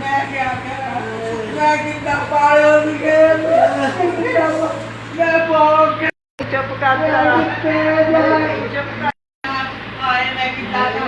ਮੈਂ ਕਿਆ ਕਰਾਂ ਮੈਂ ਕਿੱਦਾਂ ਪਾਲਿਓ ਨਹੀਂ ਗਿਆ ਮੈਂ ਪਾਉਂ ਚੁੱਪ ਕਰ ਜਾ ਚੁੱਪ ਕਰ ਆਏ ਮੈਂ ਕਿੱਦਾਂ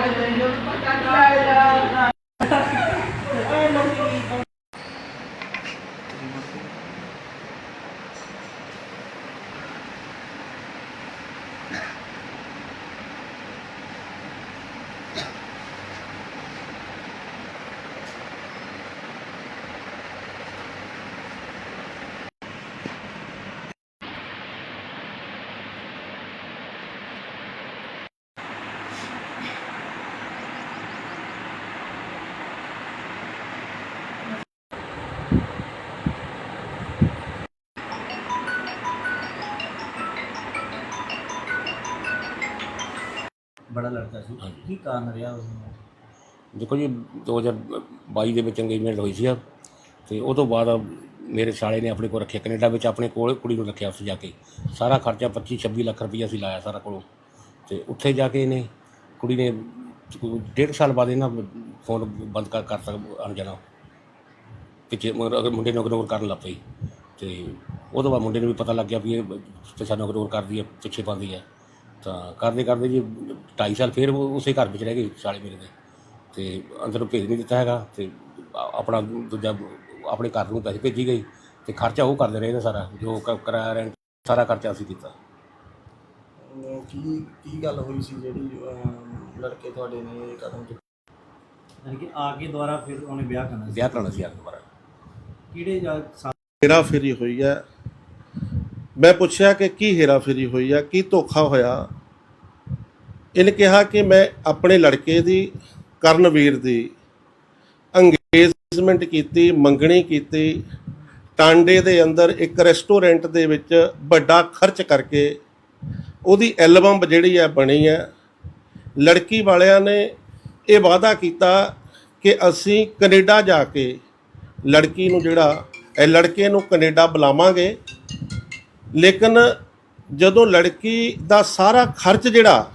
ਬੜਾ ਲੜਕਾ ਸੀ। ਕੀ ਕਾਰਨ ਰਿਹਾ ਉਸ ਨੂੰ ਦੇਖੋ ਜੀ 2022 ਦੇ ਵਿੱਚ ਇੰਗੇਜਮੈਂਟ ਹੋਈ ਸੀ ਆ। ਤੇ ਉਹ ਤੋਂ ਬਾਅਦ ਮੇਰੇ ਸਾਲੇ ਨੇ ਆਪਣੇ ਕੋਲ ਰੱਖਿਆ ਕੈਨੇਡਾ ਵਿੱਚ ਆਪਣੇ ਕੋਲ ਕੁੜੀ ਨੂੰ ਰੱਖਿਆ ਉੱਥੇ ਜਾ ਕੇ। ਸਾਰਾ ਖਰਚਾ 25 26 ਲੱਖ ਰੁਪਈਆ ਅਸੀਂ ਲਾਇਆ ਸਾਰਾ ਕੋਲੋਂ। ਤੇ ਉੱਥੇ ਜਾ ਕੇ ਇਹਨੇ ਕੁੜੀ ਨੇ ਡੇਢ ਸਾਲ ਬਾਅਦ ਇਹਨਾਂ ਫੋਨ ਬੰਦ ਕਰ ਕਰ ਸਕ ਅਣ ਜਾਣਾ। ਪਿੱਛੇ ਮਗਰ ਅਗਰ ਮੁੰਡੇ ਨੂੰ ਇਗਨੋਰ ਕਰਨ ਲੱਗ ਪਈ। ਤੇ ਉਹ ਤੋਂ ਬਾਅਦ ਮੁੰਡੇ ਨੂੰ ਵੀ ਪਤਾ ਲੱਗ ਗਿਆ ਵੀ ਇਹ ਸਾਨੂੰ ਇਗਨੋਰ ਕਰਦੀ ਹੈ ਪਿੱਛੇ ਪਾਉਂਦੀ ਹੈ। ਤਾਂ ਕਰਦੇ ਕਰਦੇ ਜੀ 2.5 ਸਾਲ ਫਿਰ ਉਹ ਉਸੇ ਘਰ ਵਿੱਚ ਰਹਿ ਗਏ ਸਾਲੇ ਮੇਰੇ ਦੇ। ਤੇ ਅੰਦਰੋਂ ਭੇਜ ਨਹੀਂ ਦਿੱਤਾ ਹੈਗਾ ਤੇ ਆਪਣਾ ਦੂਜਾ ਆਪਣੇ ਘਰ ਨੂੰ ਪੈਸੇ ਭੇਜੀ ਗਈ ਤੇ ਖਰਚਾ ਉਹ ਕਰਦੇ ਰਹੇ ਨੇ ਸਾਰਾ ਜੋ ਕ- ਕਿਰਾਇਆ ਰੈਂਟ ਸਾਰਾ ਖਰਚਾ ਅਸੀਂ ਕੀਤਾ। ਕੀ ਕੀ ਗੱਲ ਹੋਈ ਸੀ ਜਿਹੜੀ ਲੜਕੇ ਤੁਹਾਡੇ ਨੇ ਇਹ ਕਦਮ ਚੁੱਕਿਆ ਯਾਨੀ ਕਿ ਆ ਕੇ ਦੁਬਾਰਾ ਫਿਰ ਉਹਨੇ ਵਿਆਹ ਕਰਨਾ ਸੀ। ਵਿਆਹ ਕਰਾਉਣਾ ਸੀ ਆ ਦੁਬਾਰਾ। ਕਿਹੜੇ ਜਾਂ ਫੇਰੀ ਹੋਈ ਹੈ ਮੈਂ ਪੁੱਛਿਆ ਕਿ ਕੀ ਹੇਰਾਫੇਰੀ ਹੋਈ ਆ, ਕੀ ਧੋਖਾ ਹੋਇਆ? ਇਹਨੇ ਕਿਹਾ ਕਿ ਮੈਂ ਆਪਣੇ ਲੜਕੇ ਦੀ, ਕਰਨਵੀਰ ਦੀ ਅੰਗੇਜਮੈਂਟ ਕੀਤੀ, ਮੰਗਣੀ ਕੀਤੀ, ਟਾਂਡੇ ਦੇ ਅੰਦਰ ਇੱਕ ਰੈਸਟੋਰੈਂਟ ਦੇ ਵਿੱਚ ਵੱਡਾ ਖਰਚ ਕਰਕੇ ਉਹਦੀ ਐਲਬਮ ਜਿਹੜੀ ਹੈ ਬਣੀ ਹੈ ਲੜਕੀ ਵਾਲਿਆਂ ਨੇ ਇਹ ਵਾਅਦਾ ਕੀਤਾ ਕਿ ਅਸੀਂ ਕੈਨੇਡਾ ਜਾ ਕੇ ਲੜਕੀ ਨੂੰ ਜਿਹੜਾ, ਇਹ ਲੜਕੇ ਨੂੰ ਕੈਨੇਡਾ ਬੁਲਾਵਾਂਗੇ। ਲੇਕਿਨ ਜਦੋਂ ਲੜਕੀ ਦਾ ਸਾਰਾ ਖਰਚ ਜਿਹੜਾ,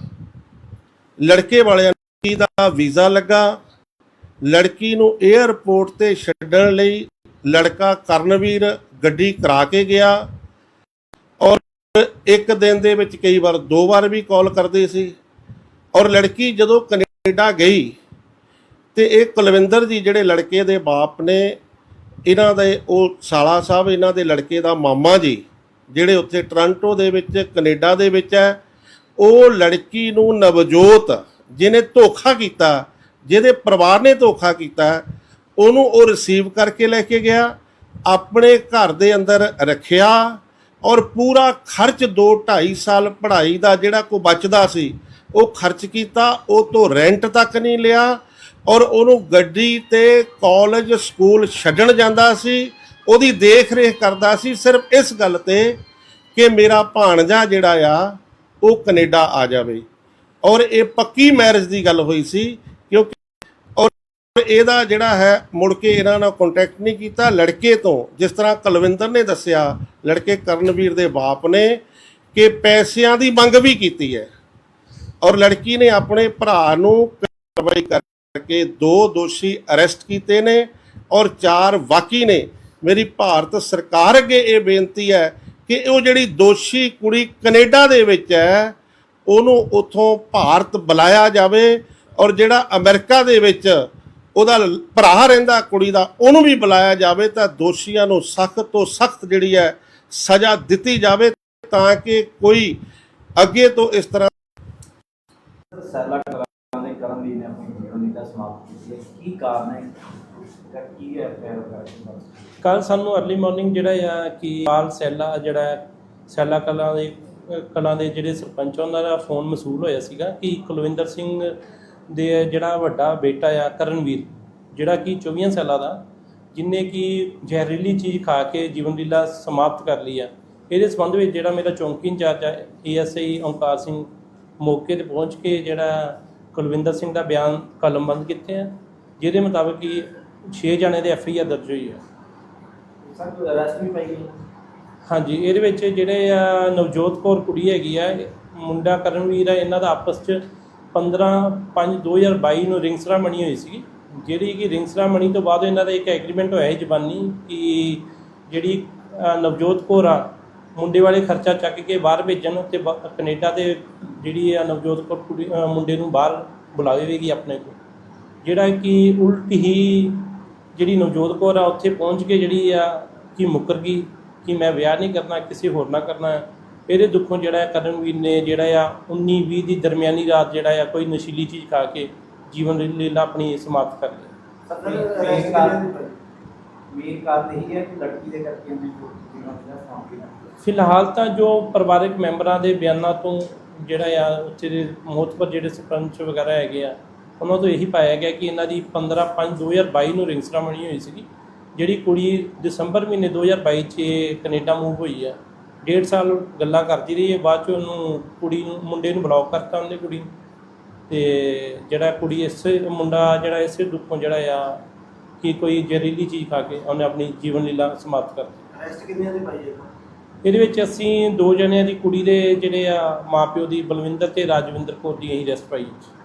ਲੜਕੇ ਵਾਲਿਆਂ ਦਾ ਵੀਜ਼ਾ ਲੱਗਾ, ਲੜਕੀ ਨੂੰ 에ਅਰਪੋਰਟ ਤੇ ਛੱਡਣ ਲਈ ਲੜਕਾ ਕਰਨਵੀਰ ਗੱਡੀ ਕਰਾ ਕੇ ਗਿਆ ਔਰ ਇੱਕ ਦਿਨ ਦੇ ਵਿੱਚ ਕਈ ਵਾਰ ਦੋ ਵਾਰ ਵੀ ਕਾਲ ਕਰਦੇ ਸੀ ਔਰ ਲੜਕੀ ਜਦੋਂ ਕੈਨੇਡਾ ਗਈ ਤੇ ਇਹ ਕੁਲਵਿੰਦਰ ਜੀ ਜਿਹੜੇ ਲੜਕੇ ਦੇ ਬਾਪ ਨੇ, ਇਹਨਾਂ ਦੇ ਉਹ ਸਾਲਾ ਸਾਹਿਬ, ਇਹਨਾਂ ਦੇ ਲੜਕੇ ਦਾ ਮਾਮਾ ਜੀ ਜਿਹੜੇ ਉੱਥੇ ਟੋਰਾਂਟੋ ਦੇ ਵਿੱਚ, ਕੈਨੇਡਾ ਦੇ ਵਿੱਚ ਹੈ, ਉਹ ਲੜਕੀ ਨੂੰ ਨਵਜੋਤ ਜਿਹਨੇ ਧੋਖਾ ਕੀਤਾ, ਜਿਹਦੇ ਪਰਿਵਾਰ ਨੇ ਧੋਖਾ ਕੀਤਾ, ਉਹਨੂੰ ਉਹ ਰਿਸੀਵ ਕਰਕੇ ਲੈ ਕੇ ਗਿਆ, ਆਪਣੇ ਘਰ ਦੇ ਅੰਦਰ ਰੱਖਿਆ ਔਰ ਪੂਰਾ ਖਰਚ 2 2.5 ਸਾਲ ਪੜ੍ਹਾਈ ਦਾ ਜਿਹੜਾ ਕੋ ਬਚਦਾ ਸੀ, ਉਹ ਖਰਚ ਕੀਤਾ, ਉਹ ਤੋਂ ਰੈਂਟ ਤੱਕ ਨਹੀਂ ਲਿਆ ਔਰ ਉਹਨੂੰ ਗੱਡੀ ਤੇ ਕਾਲਜ ਸਕੂਲ ਛੱਡਣ ਜਾਂਦਾ ਸੀ ਉਹਦੀ ਦੇਖ ਰੇਖ ਕਰਦਾ ਸੀ, ਸਿਰਫ ਇਸ ਗੱਲ ਤੇ ਕਿ ਮੇਰਾ ਭਾਣਜਾ ਜਿਹੜਾ ਆ, ਉਹ ਕੈਨੇਡਾ ਆ ਜਾਵੇ। ਔਰ ਇਹ ਪੱਕੀ ਮੈਰਿਜ ਦੀ ਗੱਲ ਹੋਈ ਸੀ, ਕਿਉਂਕਿ ਔਰ ਇਹਦਾ ਜਿਹੜਾ ਹੈ, ਮੁੜ ਕੇ ਇਹਨਾਂ ਨਾਲ ਕੰਟੈਕਟ ਨਹੀਂ ਕੀਤਾ। ਲੜਕੇ ਤੋਂ, ਜਿਸ ਤਰ੍ਹਾਂ ਕੁਲਵਿੰਦਰ ਨੇ ਦੱਸਿਆ, ਲੜਕੇ ਕਰਨਵੀਰ ਦੇ ਬਾਪ ਨੇ, ਕਿ ਪੈਸਿਆਂ ਦੀ ਮੰਗ ਵੀ ਕੀਤੀ ਹੈ। ਔਰ ਲੜਕੀ ਨੇ ਆਪਣੇ ਭਰਾ ਨੂੰ ਕਾਰਵਾਈ ਕਰਕੇ ਦੋ ਦੋਸ਼ੀ ਅਰੈਸਟ ਕੀਤੇ ਨੇ, ਔਰ ਚਾਰ ਵਾਕੀ ਨੇ ਮੇਰੀ ਭਾਰਤ ਸਰਕਾਰ ਅੱਗੇ ਇਹ ਬੇਨਤੀ ਹੈ ਕਿ ਉਹ ਜਿਹੜੀ ਦੋਸ਼ੀ ਕੁੜੀ ਕੈਨੇਡਾ ਦੇ ਵਿੱਚ ਹੈ, ਉਹਨੂੰ ਉਥੋਂ ਭਾਰਤ ਬੁਲਾਇਆ ਜਾਵੇ ਔਰ ਜਿਹੜਾ ਅਮਰੀਕਾ ਦੇ ਵਿੱਚ ਉਹਦਾ ਭਰਾ ਰਹਿੰਦਾ ਕੁੜੀ ਦਾ, ਉਹਨੂੰ ਵੀ ਬੁਲਾਇਆ ਜਾਵੇ ਤਾਂ ਦੋਸ਼ੀਆਂ ਨੂੰ ਸਖਤ ਤੋਂ ਸਖਤ ਜਿਹੜੀ ਹੈ ਸਜ਼ਾ ਦਿੱਤੀ ਜਾਵੇ ਤਾਂ ਕਿ ਕੋਈ ਅੱਗੇ ਤੋਂ ਇਸ ਤਰ੍ਹਾਂ ਸੈਲਾ ਕਲਾਂ ਦੇ ਕਰਮਵੀਰ ਨੇ ਆਪਣੀ ਜੀਵਨ ਲੀਲਾ ਸਮਾਪਤ ਕੀਤੀ। ਕੀ ਕਾਰਨ ਹੈ? ਕੀ ਹੈ ਫਿਰ ਕਰਕੇ ਕੱਲ ਸਾਨੂੰ ਅਰਲੀ ਮਾਰਨਿੰਗ ਜਿਹੜਾ ਆ ਕਿ ਪਾਲ ਸੈਲਾ ਜਿਹੜਾ ਹੈ, ਸੈਲਾ ਕਲਾਂ ਦੇ ਅਹ ਕਲਾਂ ਦੇ ਜਿਹੜੇ ਸਰਪੰਚ ਉਹਨਾਂ ਦਾ ਫੋਨ ਮਸੂਲ ਹੋਇਆ ਸੀਗਾ ਕਿ ਕੁਲਵਿੰਦਰ ਸਿੰਘ ਦੇ ਜਿਹੜਾ ਵੱਡਾ ਬੇਟਾ ਆ ਕਰਨਵੀਰ ਜਿਹੜਾ ਕਿ 24 ਸਾਲਾਂ ਦਾ ਜਿਨੇ ਕਿ ਜ਼ਹਿਰੀਲੀ ਚੀਜ਼ ਖਾ ਕੇ ਜੀਵਨ ਲੀਲਾ ਸਮਾਪਤ ਕਰ ਲਈ ਆ। ਇਹਦੇ ਸੰਬੰਧ ਵਿੱਚ ਜਿਹੜਾ ਮੇਰਾ ਚੌਂਕੀ ਇੰਚਾਰਜ ਆ ਏਐਸਆਈ ਓਮਕਾਰ ਸਿੰਘ ਮੌਕੇ ਤੇ ਪਹੁੰਚ ਕੇ ਜਿਹੜਾ ਕੁਲਵਿੰਦਰ ਸਿੰਘ ਦਾ ਬਿਆਨ ਕਲਮਬੰਦ ਕੀਤੇ ਆ ਜਿਹਦੇ ਮੁਤਾਬਕ ਕਿ 6 ਜਣੇ ਦੇ ਐਫਆਈਆਰ ਦਰਜ ਹੋਈ ਆ। ਸਰ ਕੋਈ ਅਰੈਸਟ ਵੀ ਪਾਈ ਗਈ? ਹਾਂਜੀ ਇਹਦੇ ਵਿੱਚ ਜਿਹੜੇ ਆ ਨਵਜੋਤ ਕੌਰ ਕੁੜੀ ਹੈਗੀ ਆ ਮੁੰਡਾ ਕਰਨਵੀਰ ਆ ਇਹਨਾਂ ਦਾ ਆਪਸ ਚ 15 5 2022 ਨੂੰ ਰਿੰਗ ਸੈਰਾਮਨੀ ਹੋਈ ਸੀ ਜਿਹੜੀ ਕਿ ਰਿੰਗ ਸੈਰਾਮਨੀ ਤੋਂ ਬਾਅਦ ਇਹਨਾਂ ਦਾ ਇੱਕ ਐਗਰੀਮੈਂਟ ਹੋਇਆ ਹੈ ਜ਼ਬਾਨੀ ਕਿ ਜਿਹੜੀ ਨਵਜੋਤ ਕੌਰ ਆ ਮੁੰਡੇ ਵਾਲੇ ਖਰਚਾ ਚੱਕ ਕੇ ਬਾਹਰ ਭੇਜਣ ਤੇ ਕੈਨੇਡਾ ਤੇ ਜਿਹੜੀ ਆ ਨਵਜੋਤ ਕੌਰ ਕੁੜੀ ਮੁੰਡੇ ਨੂੰ ਬਾਹਰ ਬੁਲਾਵੇਗੀ ਆਪਣੇ ਕੋਲ। ਜਿਹੜਾ ਕਿ ਉਲਟ ਹੀ ਜਿਹੜੀ ਨਵਜੋਤ ਕੌਰ ਆ ਉੱਥੇ ਪਹੁੰਚ ਕੇ ਜਿਹੜੀ ਆ ਕਿ ਮੁੱਕਰ ਗਈ ਕਿ ਮੈਂ ਵਿਆਹ ਨਹੀਂ ਕਰਨਾ ਕਿਸੇ ਹੋਰ ਨਾਲ ਕਰਨਾ ਹੈ। ਇਹਦੇ ਦੁੱਖੋਂ ਜਿਹੜਾ ਹੈ ਕਰਨਵੀਰ ਨੇ ਜਿਹੜਾ ਆ 19 20 ਦੀ ਦਰਮਿਆਨੀ ਰਾਤ ਜਿਹੜਾ ਆ ਕੋਈ ਨਸ਼ੀਲੀ ਚੀਜ਼ ਖਾ ਕੇ ਜੀਵਨ ਲੀਲਾ ਆਪਣੀ ਸਮਾਪਤ ਕਰ ਲਈ ਮੇਨ ਕਾਰਨ ਮੇਨ ਕਾਰਨ ਇਹ ਹੈ ਕਿ ਲੜਕੀ ਦੇ ਕਰਕੇ ਉਹਨੇ ਜੀਵਨ ਦਾ ਸਮਾਪਤੀ ਕਰ ਫਿਲਹਾਲ ਤਾਂ ਜੋ ਪਰਿਵਾਰਕ ਮੈਂਬਰਾਂ ਦੇ ਬਿਆਨਾਂ ਤੋਂ ਜਿਹੜਾ ਆ ਉੱਥੇ ਦੇ ਮੋਤਬਰ ਜਿਹੜੇ ਸਰਪੰਚ ਵਗੈਰਾ ਹੈਗੇ ਆ ਉਹਨਾਂ ਤੋਂ ਇਹੀ ਪਾਇਆ ਗਿਆ ਕਿ ਇਹਨਾਂ ਦੀ 15 5 2022 ਨੂੰ ਰਿੰਗ ਸੈਰਾਮਨੀ ਹੋਈ ਸੀਗੀ ਜਿਹੜੀ ਕੁੜੀ ਦਸੰਬਰ ਮਹੀਨੇ 2022 ਚ ਕੈਨੇਡਾ ਮੂਵ ਹੋਈ ਆ। ਡੇਢ ਸਾਲ ਗੱਲਾਂ ਕਰਦੀ ਰਹੀ ਹੈ ਬਾਅਦ ਚ ਉਹਨੂੰ ਕੁੜੀ ਨੂੰ ਮੁੰਡੇ ਨੂੰ ਬਲੌਕ ਕਰਤਾ ਉਹਨੇ ਕੁੜੀ ਨੂੰ। ਤੇ ਜਿਹੜਾ ਕੁੜੀ ਇਸੇ ਮੁੰਡਾ ਜਿਹੜਾ ਇਸੇ ਦੁੱਖੋਂ ਜਿਹੜਾ ਆ ਕਿ ਕੋਈ ਜ਼ਹਿਰੀਲੀ ਚੀਜ਼ ਖਾ ਕੇ ਉਹਨੇ ਆਪਣੀ ਜੀਵਨ ਲੀਲਾ ਸਮਾਪਤ ਕਰ ਦਿੱਤੀ। ਅਰੈਸਟ ਕਿੰਨਿਆਂ ਦੇ ਪਾਈ ਹੈ ਇਹਦੇ ਵਿੱਚ ਅਸੀਂ ਦੋ ਜਣਿਆਂ ਦੀ ਕੁੜੀ ਦੇ ਜਿਹੜੇ ਆ ਮਾਪਿਓ ਦੀ ਬਲਵਿੰਦਰ ਤੇ ਰਾਜਵਿੰਦਰ ਕੌਰ ਦੀ ਅਸੀਂ ਰੈਸਟ ਪਾਈ ਹੈ